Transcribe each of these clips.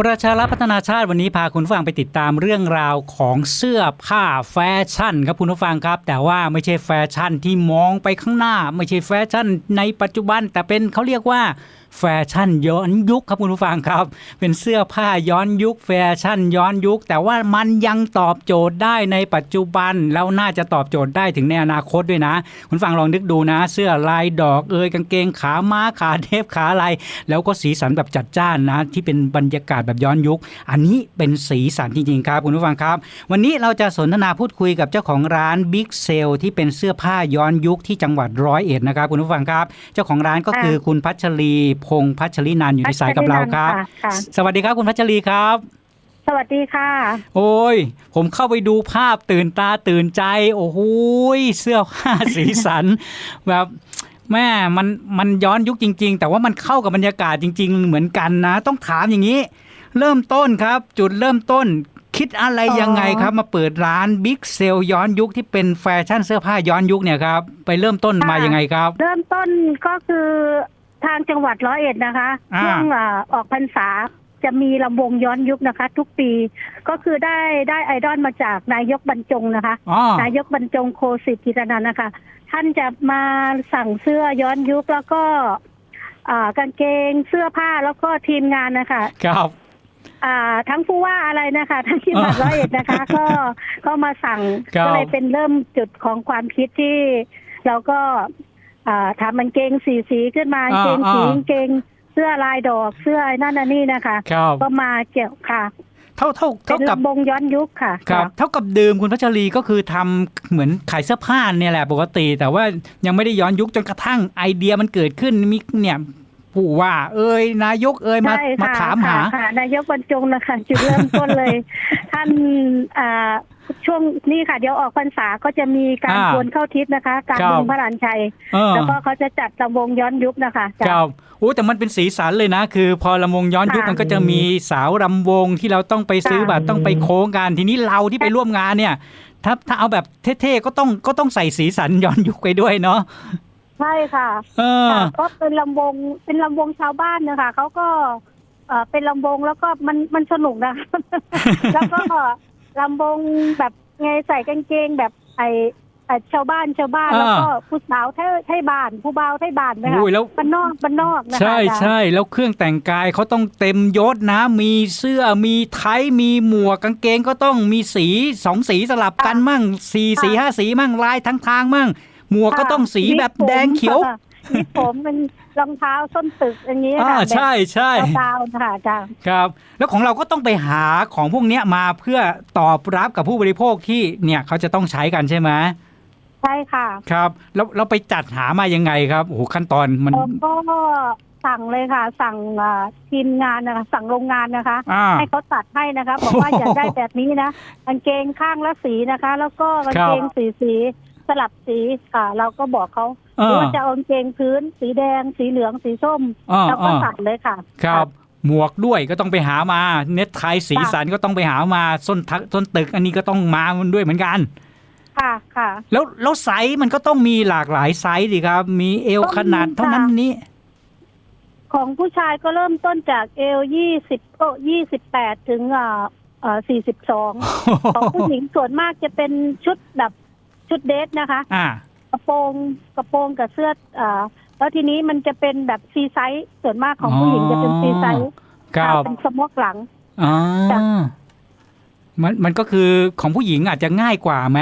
ประชารัฐพัฒนาชาติวันนี้พาคุณผู้ฟังไปติดตามเรื่องราวของเสื้อผ้าแฟชั่นครับคุณผู้ฟังครับ แต่ว่าไม่ใช่แฟชั่นที่มองไปข้างหน้า ไม่ใช่แฟชั่นในปัจจุบัน แต่เป็นเขาเรียกว่าแฟชั่นย้อนยุคครับคุณผู้ฟังครับ เป็นเสื้อผ้าย้อนยุคแฟชั่นย้อนยุค แต่ว่ามันยังตอบโจทย์ได้ในปัจจุบันแล้วน่าจะตอบโจทย์ได้ถึงในอนาคตด้วยนะ คุณฟังลองนึกดูนะ เสื้อลายดอกเอยกางเกงขาม้าขาเทปขาลายแล้วก็สีสันแบบจัดจ้านนะ ที่เป็นบรรยากาศแบบย้อนยุค อันนี้เป็นสีสันจริงๆครับคุณผู้ฟังครับ วันนี้เราจะสนทนาพูดคุยกับเจ้าของร้าน Big s a l e ที่เป็นเสื้อผ้าย้อนยุคที่จังหวัดร้อยเอ็ดนะครับคุณผู้ฟังครับ เจ้าของร้านก็คือคุณพัชรีพงษ์พัชรีนันท์อยู่ในสายกับเราครับะค่ะสวัสดีครับคุณพัชรีครับ สวัสดีค่ะ โอ้ย ผมเข้าไปดูภาพตื่นตาตื่นใจ โอ้โหยเสื้อผ้าสีสัน แบบแม่มันมันย้อนยุคจริง ๆ แต่ว่ามันเข้ากับบรรยากาศจริง ๆ เหมือนกันนะ ต้องถามอย่างนี้ เริ่มต้นครับ จุดเริ่มต้นคิดอะไรอ๋อยังไงครับ มาเปิดร้านบิ๊กเซลย้อนยุคที่เป็นแฟชั่นเสื้อผ้าย้อนยุคเนี่ยครับ ไปเริ่มต้นมายังไงครับ เริ่มต้นก็คือ ทางจังหวัดร้อยเอ็ดนะคะอ่า ช่วงเอ่อออกพรรษาจะมีลำวงย้อนยุคนะคะ ทุกปีก็คือได้ได้ไอดอลมาจากนายกบรรจงนะคะ อ๋อ นายกบรรจงโคสิทธิกิจนันท์นะคะ ท่านจะมาสั่งเสื้อย้อนยุคแล้วก็อ่ากางเกงเสื้อผ้าแล้วก็ทีมงานนะคะ ครับ อ่าทั้งผู้ว่าอะไรนะคะทั้งที่หวัดร้อยเอ็ดนะคะ ก็ก็มาสั่งครับ ก็เลยเป็นเริ่มจุดของความคิดที่ เราก็อ่า ทำมันเกงสีสีขึ้นมาอ่าเกงสีอ่าเกงเสื้อลายดอกเสื้อนั่นน่ะนี่นะคะครับก็มาเกี่ยวค่ะเท่าเท่าเป็เท่านกับลำบงย้อนยุคค่ะครับ เท่ากับเดิมคุณพัชรีก็คือทำเหมือนขายเสื้อผ้าเนี่ยแหละปกติ แต่ว่ายังไม่ได้ย้อนยุคจนกระทั่งไอเดียมันเกิดขึ้นมีเนี่ยผู้ว่า เอ้ยนายกเอ้ยมาใช่มาค่ะถามหาค่ะค่ะนายกบรรจงนะคะจุดเริ่มต้นเลย ท่านอ่า ช่วงนี้ค่ะ เดี๋ยวออกพรรษาก็จะมีการอ่าชวนเข้าทิศนะคะ การครับลงพระลานชัย เออ แล้วก็เขาจะจัดลำวงย้อนยุคนะคะคจ้ะรับโอ้แต่มันเป็นสีสันเลยนะ คือพอลำวงย้อนยุคค่ะมันก็จะมีสาวรำวงที่เราต้องไปซื้อค่ะบัตรต้องไปโค้งกัน ทีนี้เราที่ไปร่วมงานเนี่ย ถ้าถ้าเอาแบบเท่ๆก็ต้องก็ต้องใส่สีสันย้อนยุคไปด้วยเนาะใช่ค่ะเออ ค่ะก็เป็นลำวงเป็นลำวงชาวบ้านนะคะเขาก็เอ่อเป็นลำวงแล้วก็มันมันสนุกนะคะ แล้วก็ ลำวงแบบไงใส่กางเกงแบบไอไอชาวบ้านชาวบ้านอ่า แล้วก็ผู้สาวไทยไทยบ้านผู้บ่าวไทยบ้านนะคะโอ้ยแล้ว บ้านนอกบ้านนอกนะคะใช่อาจารย์ ใช่แล้วเครื่องแต่งกายเขาต้องเต็มยศนะ มีเสื้อมีไทยมีหมวกกางเกงก็ต้องมีสีสองสีสลับกันมั่งสี่สีห้าสีมั่งลายทั้งทางมั่ง หมวกก็ต้องสีแบบแดงเขียว มีผมเป็นรองเท้าส้นตึกอย่างนี้อ่าค่ะใช่ใช่แบบดาวๆนะคะอาจารย์ครับ แล้วของเราก็ต้องไปหาของพวกเนี้ยมาเพื่อตอบรับกับผู้บริโภคที่เนี่ยเขาจะต้องใช้กันใช่ไหมใช่ค่ะครับแล้วเราไปจัดหามายังไงครับโอ้โหขั้นตอนมันผมก็สั่งเลยค่ะ สั่งอ่าทีมงานนะคะ สั่งโรงงานนะคะ อ่า ให้เขาตัดให้นะคะบอกว่าโอ้โหอยากได้แบบนี้นะกางเกงข้างละสีนะคะ แล้วก็กางเกงสีสี สลับสีค่ะ เราก็บอกเขาเอหรืออว่าจะเอากางเกงพื้น สีแดง สีเหลืองสีส้มอ่า เราก็อ่าสั่งเลยค่ะ ครับ หมวกด้วยก็ต้องไปหามา เน็ตไทยสีสันก็ต้องไปหามาส้นทักส้นตึกอันนี้ก็ต้องมามันด้วยเหมือนกัน ค่ะค่ะ แล้วแล้วไซส์มันก็ต้องมีหลากหลายไซส์ดิครับ มีเอวต้องมีขนาดเท่านั้นค่ะนี้ ของผู้ชายก็เริ่มต้นจากเอลยี่สิบโอ้ยี่สิบแปดถึงอ่าเอ่อสี่สิบสองของผู้หญิงส่วนมากจะเป็นชุดแบบ ชุดเดทนะคะ อ่ากระโปรงกระโปรงกับเสื้ออ่าแล้วทีนี้มันจะเป็นแบบฟรีไซส์ส่วนมากของผู้หญิงจะเป็นฟรีไซส์ครัค่ะบเป็นสโมกหลังอ่าจ้ะ มันมันก็คือของผู้หญิงอาจจะง่ายกว่าไหม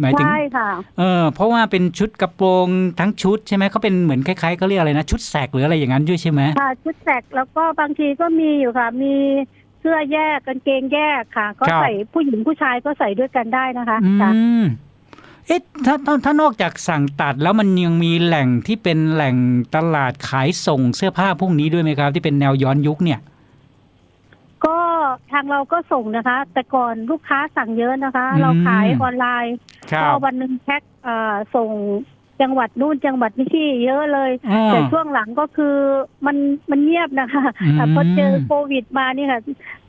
หมายถึง ใช่ค่ะ เออเพราะว่าเป็นชุดกระโปรงทั้งชุดใช่ไหมเขาเป็นเหมือนคล้ายๆเขาเรียกอะไรนะ ชุดแสกหรืออะไรอย่างนั้นด้วยใช่ไหมค่ะชุดแสกแล้วก็บางทีก็มีอยู่ค่ะ มีเสื้อแยกกางเกงแยกค่ะ ก็ใส่ผู้หญิงผู้ชายก็ใส่ด้วยกันได้นะคะอืจ้ะม เอ๊ะถ้าถ้าถ้านอกจากสั่งตัดแล้วมันยังมีแหล่งที่เป็นแหล่งตลาดขายส่งเสื้อผ้าพวกนี้ด้วยไหมครับ ที่เป็นแนวย้อนยุคเนี่ย ก็ทางเราก็ส่งนะคะ แต่ก่อนลูกค้าสั่งเยอะนะคะอืมเราขายออนไลน์ครัก็บวันหนึ่งแพ็คเอ่อส่ง จังหวัดนู่นจังหวัดนี่เยอะเลยอ่าแต่ช่วงหลังก็คือมันมันเงียบนะคะอืมแต่พอเจอโควิดมานี่ค่ะ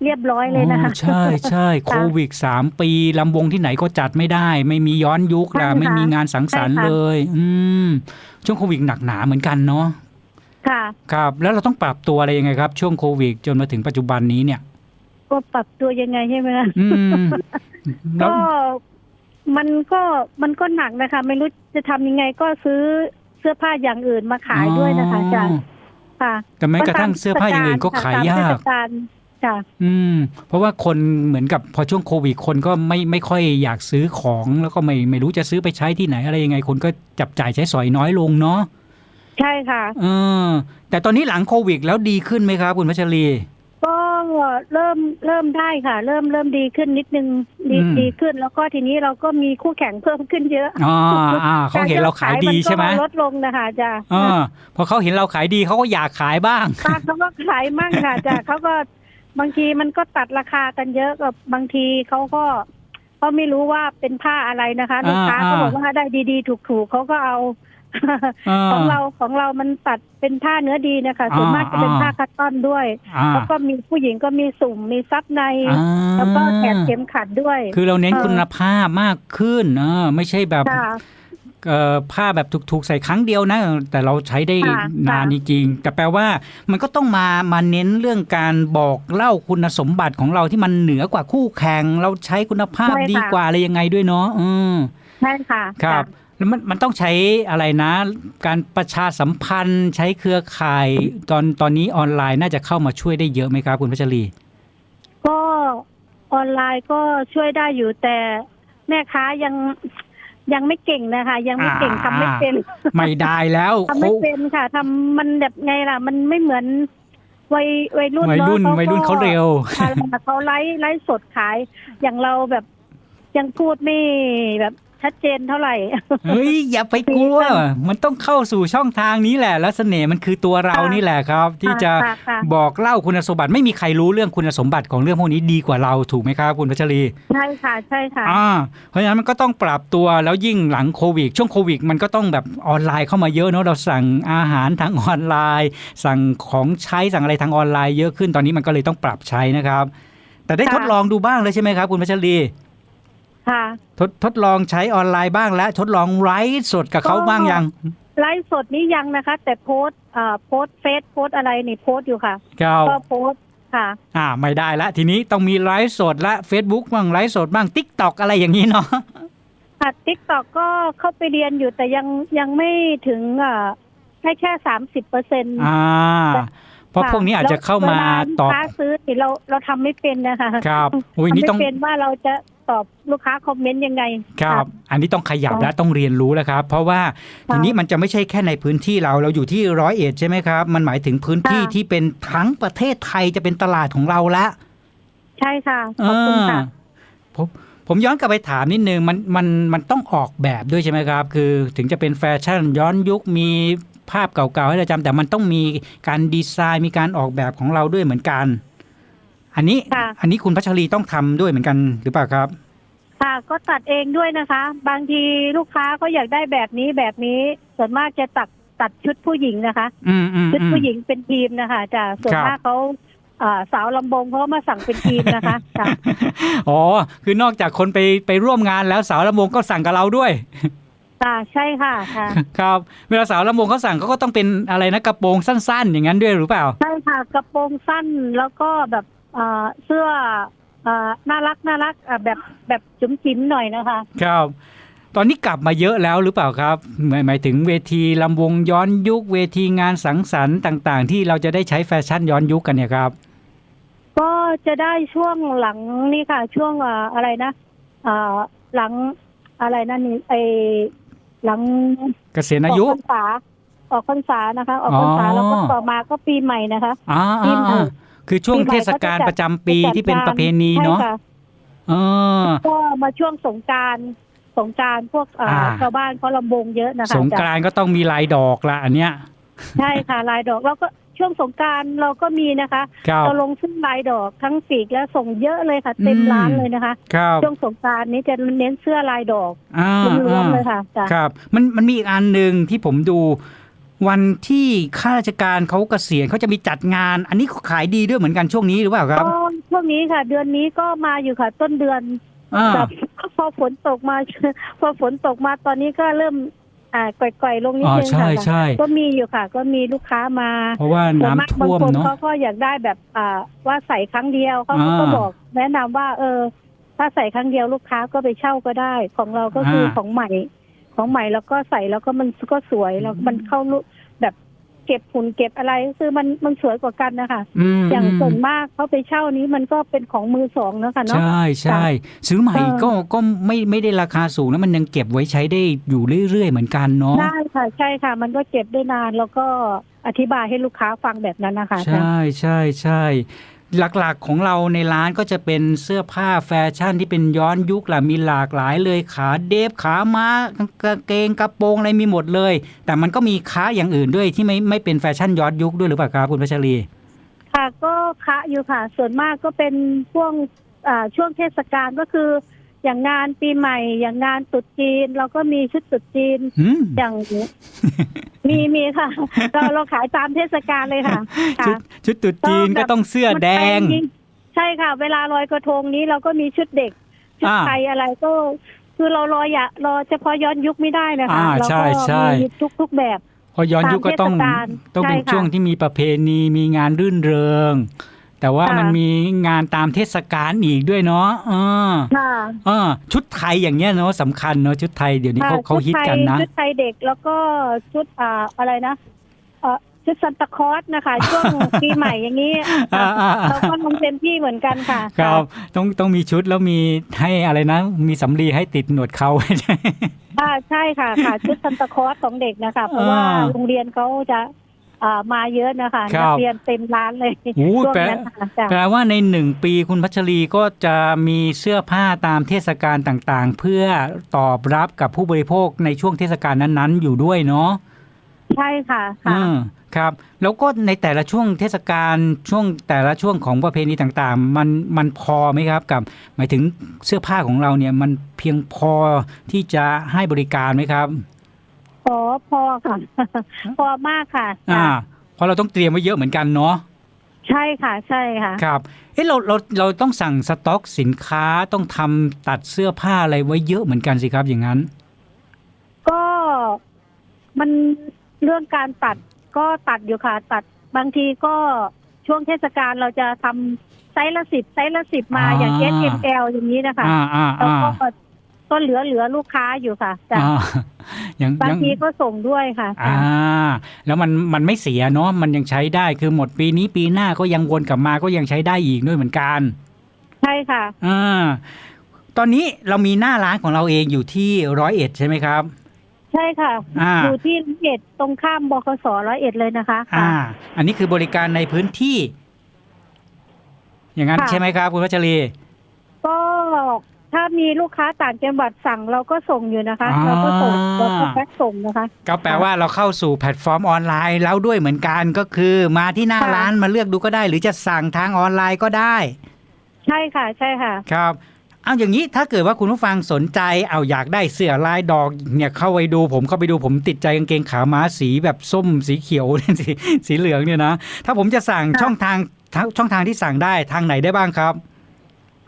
เรียบร้อยเลยนะคะอ๋อใช่ใช่โควิดสามปีลำวงที่ไหนก็จัดไม่ได้ ไม่มีย้อนยุคใช่ละค่ะไม่มีงานสังสรรค์ใช่ค่ะเลย อืมช่วงโควิดหนักหนาเหมือนกันเนาะค่ะ ครับ แล้วเราต้องปรับตัวอะไรยังไงครับ ช่วงโควิดจนมาถึงปัจจุบันนี้เนี่ย ก็ปรับตัวยังไงใช่ไหมคะอืมแล้วก็ มันก็มันก็หนักนะคะ ไม่รู้จะทำยังไงก็ซื้อเสื้อผ้าอย่างอื่นมาขายด้วยนะคะอาจารย์ค่ะแต่แม้กระทั่งเสื้อผ้าอย่างอื่นก็ขายยากตมเทศลค่ะอืม เพราะว่าคนเหมือนกับพอช่วงโควิดคนก็ไม่ไม่ค่อยอยากซื้อของ แล้วก็ไม่ไม่รู้จะซื้อไปใช้ที่ไหนอะไรยังไง คนก็จับจ่ายใช้สอยน้อยลงเนาะใช่ค่ะเออแต่ตอนนี้หลังโควิดแล้วดีขึ้นไหมครับ คุณพัชรีก็ เริ่มเริ่มได้ค่ะ เริ่มเริ่มดีขึ้นนิดนึงดีอืม ดีขึ้น แล้วก็ทีนี้เราก็มีคู่แข่งเพิ่มขึ้นเยอะอ่าอ่าเขาเห็นเราขายดีใช่ไหมการยกขายนก็ลดลงนะคะจ้ะเออพอเขาเห็นเราขายดีเขาก็อยากขายบ้าง ป้าเขาก็ขายมั่งค่ะจ้ะเขาก็บางทีมันก็ตัดราคากันเยอะกับบางทีเขาก็เขาไม่รู้ว่าเป็นผ้าอะไรนะคะลูกค้าอ่า เขาบอกว่าได้ดีๆ ถูกๆเขาก็เอาเออ ของเราของเรามันตัดเป็นผ้าเนื้อดีนะคะส่วนมากจะเป็นอ่าผ้าคัตตอนด้วยอ่าแล้วก็มีผู้หญิงก็มีสุ่มมีซับในอ่าแล้วก็แถมเข็มขัดด้วย คือเราเน้นเออคุณภาพมากขึ้นเออไม่ใช่แบบค่ะเอ่อผ้าแบบถูกๆใส่ครั้งเดียวนะ แต่เราใช้ได้ค่ะนานจริงๆแต่แปลว่ามันก็ต้องมามาเน้นเรื่องการบอกเล่าคุณสมบัติของเราที่มันเหนือกว่าคู่แข่ง เราใช้คุณภาพใช่ค่ะดีกว่าอะไรยังไงด้วยเนาะอืมใช่ค่ะครับ แล้วมันมันต้องใช้อะไรนะ การประชาสัมพันธ์ใช้เครือข่าย ตอนตอนนี้ออนไลน์น่าจะเข้ามาช่วยได้เยอะไหมครับคุณพัชรี ก็ออนไลน์ก็ช่วยได้อยู่แต่แม่ค้ายังยังไม่เก่งนะคะ ยังไม่เก่งอ่าทำไม่เป็น ไม่ได้แล้วทำไม่เป็นค่ะทำมันแบบไงล่ะ มันไม่เหมือนวัยวัยรุ่นวัยรุ่นเอะวัยรุ่นเขาเร็วอะไรนะเขาไลฟ์ไลฟ์สดขาย อย่างเราแบบยังพูดไม่แบบ ชัดเจนเท่าไหร่ เฮ้ย อย่าไปกลัว มันต้องเข้าสู่ช่องทางนี้แหละ แล้วเสน่ห์มันคือตัวเราค่ะนี่แหละครับ ที่จะค่ะค่ะบอกเล่าคุณสมบัติไม่มีใครรู้เรื่องคุณสมบัติของเรื่องพวกนี้ดีกว่าเราถูกไหมครับคุณพัชรี ใช่ค่ะ ใช่ค่ะอ่าเพราะฉะนั้นมันก็ต้องปรับตัวแล้วยิ่งหลังโควิด ช่วงโควิด มันก็ต้องแบบออนไลน์เข้ามาเยอะเนาะเราสั่งอาหารทางออนไลน์ สั่งของใช้สั่งอะไรทางออนไลน์เยอะขึ้นตอนนี้มันก็เลยต้องปรับใช้นะครับ แต่ได้ค่ะทดลองดูบ้างเลยใช่ไหมครับ คุณพัชรี ค่ะ ทดทดลองใช้ออนไลน์บ้างแล้วทดลองไลฟ์สดกับเขาบ้างยัง ไลฟ์สดนี้ยังนะคะ แต่โพสต์อ่าโพสต์เฟซโพสต์อะไรนี่โพสต์อยู่ค่ะ ครับก็โพสต์ค่ะ อ่า ไม่ได้ละทีนี้ต้องมีไลฟ์สดและ Facebook บ้างไลฟ์สดบ้าง t ิ k t o k อะไรอย่างนี้เนาะ ค่ะทิกตอกก็เข้าไปเรียนอยู่แต่ยังยังไม่ถึงอ่าให้แค่สามสิบเปอร์เซ็นต์ อ่า เพราะพวกนี้อาจจะเข้ามาตอบ ค้าซื้อนี่เราเราทำไม่เป็นนะคะครับโอ้ยทำนี่ไม่ต้องเป็นว่าเราจะ ตอบลูกค้าคอมเมนต์ยังไง ครับ อันนี้ต้องขยับค่ะและต้องเรียนรู้แล้วครับ เพราะว่าค่ะทีนี้มันจะไม่ใช่แค่ในพื้นที่เราเราอยู่ที่ร้อยเอ็ดใช่ไหมครับ มันหมายถึงพื้นที่ค่ะที่เป็นทั้งประเทศไทยจะเป็นตลาดของเราละ ใช่ค่ะ ขอบคุณค่ะเออผมผมย้อนกลับไปถามนิดนึงมันมันมันต้องออกแบบด้วยใช่ไหมครับ คือถึงจะเป็นแฟชั่นย้อนยุคมีภาพเก่าๆให้เราจำแต่มันต้องมีการดีไซน์มีการออกแบบของเราด้วยเหมือนกัน อันนี้ค่ะ อันนี้คุณพัชรีต้องทำด้วยเหมือนกันหรือเปล่าครับ ค่ะ ก็ตัดเองด้วยนะคะ บางทีลูกค้าก็อยากได้แบบนี้แบบนี้ส่วนมากจะตัดตัดชุดผู้หญิงนะคะ อืมอืมชุดอืม ผู้หญิงเป็นทีมนะคะจ้ะส่วนครับ มากเขาอ่าสาวลำบงเขาก็มาสั่งเป็นทีมนะคะจ้ะอ๋อ คือนอกจากคนไปไปร่วมงานแล้วสาวลำวงก็สั่งกับเราด้วย ค่ะใช่ค่ะค่ะ ครับ เวลาสาวลำวงเขาสั่งเขาก็ต้องเป็นอะไรนะกระโปรงสั้น ๆ อย่างนั้นด้วยหรือเปล่า ใช่ค่ะ กระโปรงสั้นแล้วก็แบบ เอ่อเสื้อเอ่อน่ารักน่ารักอะแบบแบบจุ๋มจิ๋มหน่อยนะคะ ครับ ตอนนี้กลับมาเยอะแล้วหรือเปล่าครับ หมายหมายถึงเวทีลำวงย้อนยุคเวทีงานสังสรรค์ต่าง ๆ ที่เราจะได้ใช้แฟชั่นย้อนยุคกันเนี่ยครับ ก็จะได้ช่วงหลังนี่ค่ะ ช่วงเอ่ออะไรนะเอ่อหลังอะไรนั่นนี่ไอหลังเกษียณอายุ ออกพรรษาออกพรรษานะคะ ออกพรรษาอ๋อ แล้วก็ต่อมาก็ปีใหม่นะคะ อ่าปีอ่าใหม่อ่า คือช่วงปีใหม่เทศกาลก็จะจัดประจำปีจัดที่เป็นงานประเพณีเนาะใช่ค่เออก็มาช่วงสงกรารสงกรารพวกเอ่ออ่าชาวบ้านเขาลำวงเยอะนะคะสงกรานต์ก็ต้องมีลายดอกละอันเนี้ยใช่ค่ะลายดอกแล้วก็ช่วงสงกรารเราก็มีนะคะครับเราลงซึ่งลายดอกทั้งปีกและส่งเยอะเลยค่ะ เต็มอืมร้านเลยนะคะครับช่วงสงกรารนี้จะเน้นเสื้อลายดอกอ่าล้วนๆเลยอ่าค่ะจ้ะครับ มันมันมีอีกอันหนึ่งที่ผมดู วันที่ข้าราชการเขาเกษียณเขาจะมีจัดงาน อันนี้ก็ขายดีด้วยเหมือนกันช่วงนี้หรือเปล่าครับก็ช่วงนี้ค่ะ เดือนนี้ก็มาอยู่ค่ะ ต้นเดือนอ่าแบบพอฝนตกมา พอฝนตกมาตอนนี้ก็เริ่มไออ่าก่อยๆลงนิดอ๋อนึงใช่ค่ะใช่ก็มีอยู่ค่ะ ก็มีลูกค้ามา เพราะว่าส่วน้ำมากท่วมบางคนเนาะเขาก็อยากได้แบบอ่าว่าใส่ครั้งเดียวเขาอ่าก็บอกแนะนำว่า เออ ถ้าใส่ครั้งเดียวลูกค้าก็ไปเช่าก็ได้ ของเราก็คืออาของใหม่ ของใหม่แล้วก็ใส่แล้วก็มันก็สวยแล้วมันเข้ารูปแบบเก็บหุ่นเก็บอะไรคือมันมันสวยกว่ากันนะคะอืมอย่างส่วนมากเขาไปเช่านี้มันก็เป็นของมือสองเนอะคะเนาะใช่ใช่ซื้อใหม่เออก็ก็ไม่ไม่ได้ราคาสูงแล้วมันยังเก็บไว้ใช้ได้อยู่เรื่อยๆเหมือนกันเนาะได้ค่ะใช่ค่ะ มันก็เก็บได้นานแล้วก็อธิบายให้ลูกค้าฟังแบบนั้นนะคะ ใช่ใช่ใช่ หลักๆของเราในร้านก็จะเป็นเสื้อผ้าแฟชั่นที่เป็นย้อนยุคแหละมีหลากหลายเลยขาเดฟขาม้ากางเกงกระโปรงอะไรมีหมดเลย แต่มันก็มีค้าอย่างอื่นด้วยที่ไม่ไม่เป็นแฟชั่นย้อนยุคด้วยหรือเปล่าครับคุณพัชรี ค่ะก็คะอยู่ค่ะ ส่วนมากก็เป็นช่วงช่วงเทศกาลก็คือ อย่างงานปีใหม่ อย่างงานตรุษจีน เราก็มีชุดตรุษจีนหืม อย่างมีมีค่ะ เราเราขายตามเทศกาลเลยค่ะชุดค่ะ ชุดตรุ๊จีนก็ต้องเสื้อแดง มันเป็นใช่ค่ะ เวลาลอยกระทงนี้เราก็มีชุดเด็ก ชุดอ่าไทยอะไรก็ คือเรารออย่ารอเฉพาะย้อนยุคไม่ได้นะคะอ่าเราใช่ก็ใช่ มีทุกทุกๆแบบเพราะย้อนยุคก็ต้องตามเทศกาลต้องเป็นใช่ค่ะ ช่วงที่มีประเพณีมีงานรื่นเริง แต่ว่าค่ะมันมีงานตามเทศกาลอีกด้วยเนาะเออค่ะเออ ชุดไทยอย่างเงี้ยเนาะสำคัญเนาะชุดไทยเดี๋ยวนี้เขาค่ะเขาฮิตกันนะ ชุดไทยเด็กแล้วก็ชุดอ่าอะไรนะเอ่อชุดซันตาคลอสนะคะ ช่วงปีใหม่อย่างนี้อ่าอ่าอ่าเราก็ทำเต็มที่เหมือนกันค่ะ ครับต้องต้องมีชุดแล้วมีให้อะไรนะ มีสำลีให้ติดหนวดเขาใช่ค่ะใช่ค่ะค่ะ ชุดซันตาคลอสของเด็กนะคะ เพราะว่าอ่าโรงเรียนเขาจะอ่า มาเยอะนะคะครันับเรียนเต็มร้านเลยโอ้ช่วงแปลนั้นค่ะจ้ะแปลว่าในหนึ่งปีคุณพัชรีก็จะมีเสื้อผ้าตามเทศกาลต่างๆ เพื่อตอบรับกับผู้บริโภคในช่วงเทศกาลนั้นๆ อยู่ด้วยเนาะใช่ค่ะอืค่ะมครับ แล้วก็ในแต่ละช่วงเทศกาลช่วงแต่ละช่วงของประเพณีต่างๆ มันมันพอไหมครับกับ หมายถึงเสื้อผ้าของเราเนี่ยมันเพียงพอที่จะให้บริการไหมครับ พอพอค่ะ พอมากค่ะอ่าจ้ะเพราะเราต้องเตรียมไว้เยอะเหมือนกันเนาะใช่ค่ะ ใช่ค่ะ ครับเอ๊ะเราเราเราต้องสั่งสต็อกสินค้าต้องทำตัดเสื้อผ้าอะไรไว้เยอะเหมือนกันสิครับอย่างนั้น ก็มันเรื่องการตัดก็ตัดอยู่ค่ะ ตัดบางทีก็ช่วงเทศกาลเราจะทำไซส์ละสิบไซส์ละสิบมาอ่า อย่าง S M L อย่างนี้นะคะอ่าอ่าแล้วอ่าก็ ก็เหลือเหลือลูกค้าอยู่ค่ะแต่อ่ายังบางยังทีก็ส่งด้วยค่ะอ่า แล้วมันมันไม่เสียเนาะมันยังใช้ได้คือหมดปีนี้ปีหน้าก็ยังวนกลับมาก็ยังใช้ได้อีกด้วยเหมือนกันใช่ค่ะ อ่าตอนนี้เรามีหน้าร้านของเราเองอยู่ที่ร้อยเอ็ดใช่ไหมครับ ใช่ค่ะอ่าอยู่ที่ร้อยเอ็ดตรงข้ามบคสร้อยเอ็ดเลยนะคะค่ะอ่าอันนี้คือบริการในพื้นที่ อย่างนั้นค่ะ ใช่ไหมครับ คุณวัชรี ก็ ถ้ามีลูกค้าต่างจังหวัดสั่งเราก็ส่งอยู่นะคะ อ่า เราก็ส่งเราก็แพ็คส่งนะคะ ก็แปลว่าเราเข้าสู่แพลตฟอร์มออนไลน์แล้วด้วยเหมือนกันก็คือ มาที่หน้าค่ะ ร้านมาเลือกดูก็ได้ หรือจะสั่งทางออนไลน์ก็ได้ใช่ค่ะ ใช่ค่ะ ครับ เอาอย่างนี้ถ้าเกิดว่าคุณผู้ฟังสนใจเอาอยากได้เสื้อลายดอกเนี่ยเข้าไปดูผมเข้าไปดูผมติดใจกางเกงขาม้าสีแบบส้มสีเขียว สีสีเหลืองเนี่ยนะ ถ้าผมจะสั่งค่ะ ช่องทางทางช่องทางที่สั่งได้ทางไหนได้บ้างครับ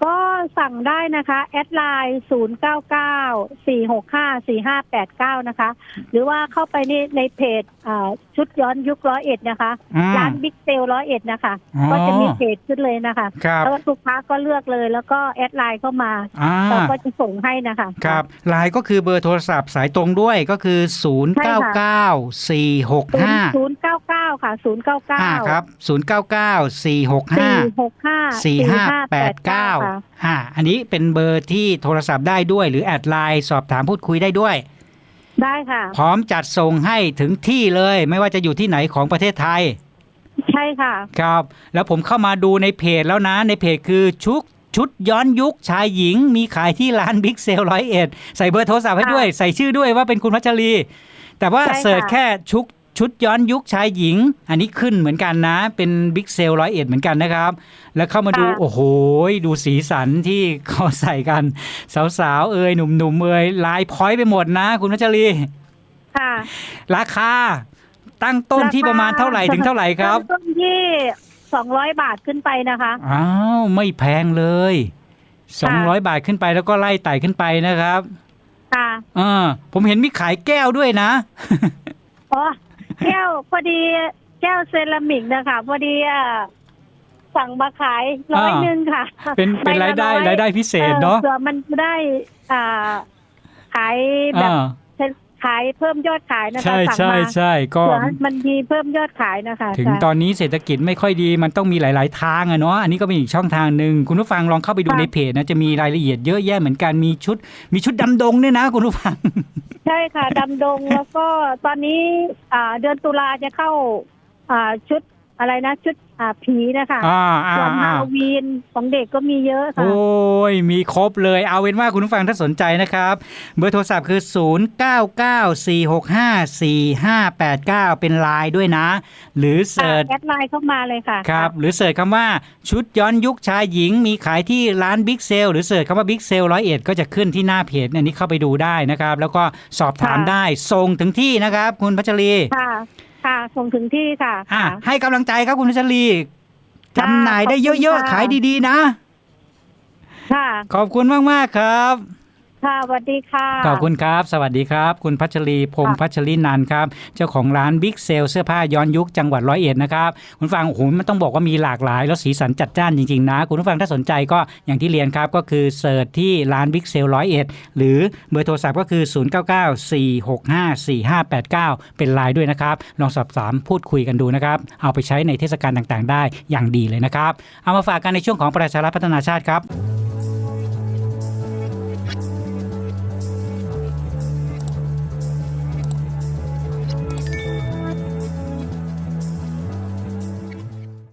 ก็สั่งได้นะคะ แอดไลน์0 9 9 4 6 5 4 5 8 9นะคะ หรือว่าเข้าไปในในเพจอ่าชุดย้อนยุคร้อยเอ็ดนะคะ อืมร้านบิ๊กเซลร้อยเอ็ดนะคะ อ๋อก็จะมีเพจขึ้นเลยนะคะ ครับแล้วลูกค้าก็เลือกเลยแล้วก็แอดไลน์เข้ามาอ่าเราก็จะส่งให้นะคะ ครับไลน์ก็คือเบอร์โทรศัพท์สายตรงด้วยก็คือ 0 9 9 4 6 ศูนย์5ศูนย์เก้าเก้า ค่ะศูนย์เก้าเก้าอ่าครับ 0 9 9 4 6สี่5หกห้า4 5 8 9ค่ะอ่าอันนี้เป็นเบอร์ที่โทรศัพท์ได้ด้วย หรือแอดไลน์สอบถามพูดคุยได้ด้วย ได้ค่ะ พร้อมจัดส่งให้ถึงที่เลย ไม่ว่าจะอยู่ที่ไหนของประเทศไทย ใช่ค่ะ ครับ แล้วผมเข้ามาดูในเพจแล้วนะ ในเพจคือชุดชุดย้อนยุคชายหญิง มีขายที่ร้านบิ๊กเซลร้อยเอ็ดใส่เบอร์โทรศัพท์ให้ด้วย ใส่ชื่อด้วยว่าเป็นคุณพัชรี แต่ว่าใช่ค่ะเสิร์ชแค่ชุด ชุดย้อนยุคชายหญิง อันนี้ขึ้นเหมือนกันนะ เป็นบิ๊กเซลร้อยเอ็ดเหมือนกันนะครับ แล้วเข้ามาดูโอ้โหดูสีสันที่เขาใส่กัน สาวๆ เอ่ยหนุ่มๆเอ่ยลายพร้อยไปหมดนะ คุณพัชรีค่ะราคาตั้งต้นที่ประมาณเท่าไหร่ถึงเท่าไหร่ครับเมต้นที่สองร้อยบาทขึ้นไปนะคะอ้าวไม่แพงเลย200บาทขึ้นไปแล้วก็ไล่ไต่ขึ้นไปนะครับ ค่ะเออผมเห็นมีขายแก้วด้วยนะอ๋อ แก้วพอดีแก้วเซรามิกนะคะพอดีอะสั่งมาขายร้อยอ่าหนึ่งค่ะเป็นเป็นใบละรายได้อยรายได้พิเศษเนาะออเผื่อมันจะได้อ่าขายแบบอ่า ขายเพิ่มยอดขายนะคะใช่สั่งใช่มาใช่ก็ เผื่อมันมีเพิ่มยอดขายนะคะถึงจ้ะตอนนี้เศรษฐกิจไม่ค่อยดีมันต้องมีหลาย ๆ ทางอะเนาะอันนี้ก็เป็นอีกช่องทางหนึ่งคุณผู้ฟังลองเข้าไปดูค่ะในเพจนะจะมีรายละเอียดเยอะแยะเหมือนกันมีชุด มีชุดดำดงด้วยนะ คุณผู้ฟัง ใช่ค่ะดำดงแล้วก็ตอนนี้อ่าเดือนตุลาจะเข้าอ่าชุด อะไรนะชุดอ่าผีนะคะอ่าอ่าส่วนฮาอ่าโลวีนของเด็กก็มีเยอะค่ะ โอ้ยมีครบเลยเอาเป็นว่าคุณผู้ฟังถ้าสนใจนะครับ เบอร์โทรศัพท์คือ 0994654589 เป็นไลน์ด้วยนะ หรือเสิร์ช แอดไลน์เข้ามาเลยค่ะ ครับ หรือเสิร์ชคำว่าชุดย้อนยุคชายหญิงมีขายที่ร้านบิ๊กเซลหรือเสิร์ชคำว่าบิ๊กเซลร้อยเอ็ดก็จะขึ้นที่หน้าเพจอันนี้เข้าไปดูได้นะครับ แล้วก็สอบถามค่ะ ได้ส่งถึงที่นะครับ คุณพัชรี ค่ะ ค่ะ ส่งถึงที่ค่ะอะค่ะให้กำลังใจครับคุณพัชรีค่ะจำหน่ายได้เยขอบคุอะณๆค่ะขายดีๆ นะ ค่ะ ขอบคุณมากๆ ครับ ค่ะสวัสดีค่ะ ขอบคุณครับ สวัสดีครับ คุณพัชรีพงษ์ค่ะพัชรีนันท์ครับ เจ้าของร้านบิ๊กเซลเสื้อผ้าย้อนยุคจังหวัดร้อยเอ็ดนะครับ คุณฟังโอ้โหมันต้องบอกว่ามีหลากหลาย แล้วสีสันจัดจ้านจริง ๆ นะ คุณผู้ฟังถ้าสนใจก็อย่างที่เรียนครับ ก็คือเสิร์ชที่ร้านบิ๊กเซลร้อยเอ็ดหรือเบอร์โทรศัพท์ก็คือ 0994654589 เป็นไลน์ด้วยนะครับ ลองสอบถามพูดคุยกันดูนะครับ เอาไปใช้ในเทศกาลต่างๆ ได้อย่างดีเลยนะครับ เอามาฝากกันในช่วงของประชารัฐพัฒนาชาติครับ